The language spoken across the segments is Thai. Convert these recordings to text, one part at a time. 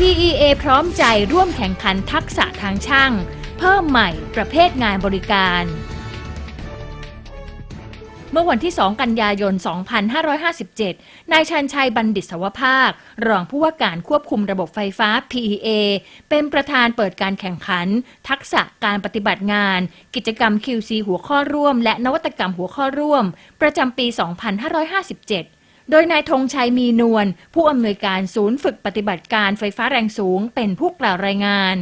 PEA พร้อมใจร่วมแข่งขันทักษะทางช่าง เพิ่มใหม่ประเภทงานบริการ เมื่อวันที่ 2 กันยายน 2557 นายชันชัยบัณฑิตสวภาค รองผู้ว่าการควบคุมระบบไฟฟ้า PEA เป็นประธานเปิดการแข่งขัน ทักษะการปฏิบัติงาน กิจกรรม QC หัวข้อร่วม และนวัตกรรมหัวข้อร่วม ประจำปี 2557 โดยนายธงชัยมีนวลผู้อำนวยการศูนย์ฝึกปฏิบัติการไฟฟ้าแรงสูงเป็นผู้กล่าวรายงาน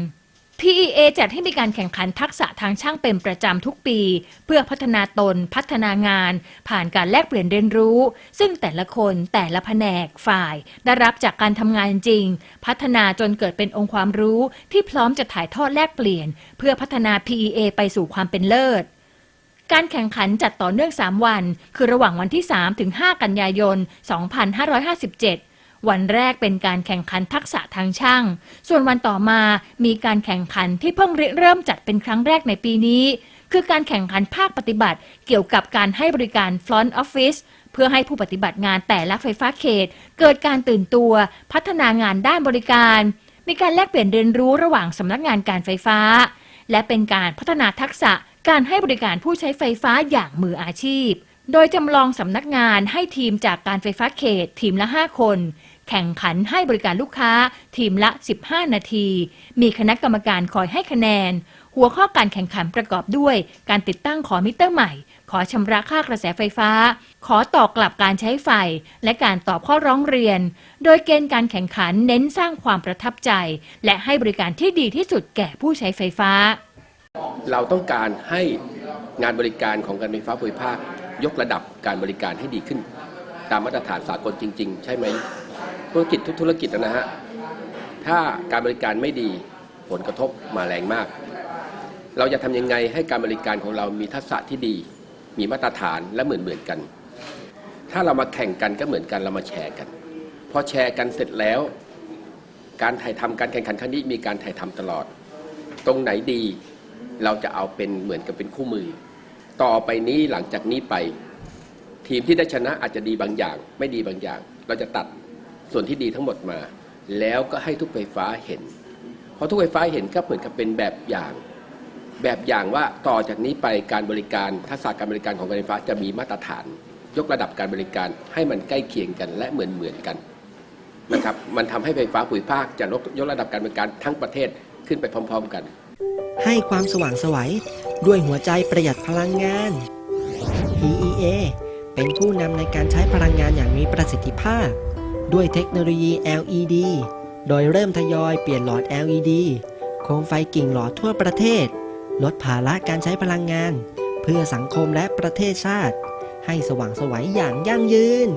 PEA จัดให้มีการแข่งขันทักษะทางช่างเป็นประจำทุกปี เพื่อพัฒนาตนพัฒนางาน ผ่านการแลกเปลี่ยนเรียนรู้ ซึ่งแต่ละคนแต่ละแผนกฝ่าย ได้รับจากการทำงานจริง พัฒนาจนเกิดเป็นองค์ความรู้ที่พร้อมจะถ่ายทอดแลกเปลี่ยน เพื่อพัฒนา PEA ไปสู่ความเป็นเลิศ การแข่งขันจัดต่อเนื่อง 3 วัน คือระหว่างวันที่ 3 ถึง 5 กันยายน 2557 วันแรกเป็นการแข่งขันทักษะทางช่าง ส่วนวันต่อมามีการแข่งขันที่เพิ่งเริ่มจัดเป็นครั้งแรกในปีนี้ คือการแข่งขันภาคปฏิบัติ เกี่ยวกับการให้บริการ Front Office เพื่อให้ผู้ปฏิบัติงานแต่ละไฟฟ้าเขต เกิดการตื่นตัว พัฒนางานด้านบริการ มีการแลกเปลี่ยนเรียนรู้ระหว่างสำนักงานการไฟฟ้า และเป็นการพัฒนาทักษะ การให้บริการผู้ใช้ไฟฟ้าอย่างมืออาชีพ โดยจำลองสำนักงานให้ทีมจากการไฟฟ้าเขต ทีมละ 5 คน แข่งขันให้บริการลูกค้า ทีมละ 15 นาที มีคณะกรรมการคอยให้คะแนน หัวข้อการแข่งขันประกอบด้วย การติดตั้งขอมิเตอร์ใหม่ ขอชำระค่ากระแสไฟฟ้า ขอต่อกลับการใช้ไฟ และการตอบข้อร้องเรียน โดยเกณฑ์การแข่งขันเน้นสร้างความประทับใจ และให้บริการที่ดีที่สุดแก่ผู้ใช้ไฟฟ้า เราต้องการให้งานบริการของการไฟฟ้าภูมิภาค ยกระดับการบริการให้ดีขึ้น ตามมาตรฐานสากลจริง ๆ ใช่ไหมธุรกิจทุกธุรกิจนะฮะถ้าการบริการไม่ดีผลกระทบมาแรงมาก เราจะทำยังไงให้การบริการของเรามีทักษะที่ดี มีมาตรฐานและเหมือนเหมือนๆกัน ถ้าเรามาแข่งกันก็เหมือนกันเรามาแชร์กันพอแชร์กันเสร็จแล้ว การถ่ายทำการแข่งขันครั้งนี้มีการถ่ายทำตลอด ตรงไหนดี เราจะเอาเป็นเหมือนกับเป็นคู่มือ ต่อไปนี้หลังจากนี้ไป ทีมที่ได้ชนะอาจจะดีบางอย่าง ไม่ดีบางอย่าง เราจะตัดส่วนที่ดีทั้งหมดมา แล้วก็ให้ทุกไฟฟ้าเห็นเพอทุกไฟฟ้าเห็นก็เหมือนกับเป็นแบบอย่าง แบบอย่างว่าต่อจากนี้ไปการบริการทักษะการบริการของการไฟฟ้าจะมีมาตรฐาน ยกระดับการบริการให้มันใกล้เคียงกันและเหมือนเหมือนกันนะครับมันทำให้ไฟฟ้าภูมิภาคจะยกระดับการบริการทั้งประเทศขึ้นไปพร้อม ๆ กัน ให้ความสว่างสวัยด้วยหัวใจประหยัดพลังงาน PEA เป็นผู้นำในการใช้พลังงานอย่างมีประสิทธิภาพ ด้วยเทคโนโลยี LED โดยเริ่มทยอยเปลี่ยนหลอด LED โคมไฟกิ่งหลอดทั่วประเทศ ลดภาระการใช้พลังงาน เพื่อสังคมและประเทศชาติ ให้สว่างสวัยอย่างยั่งยืน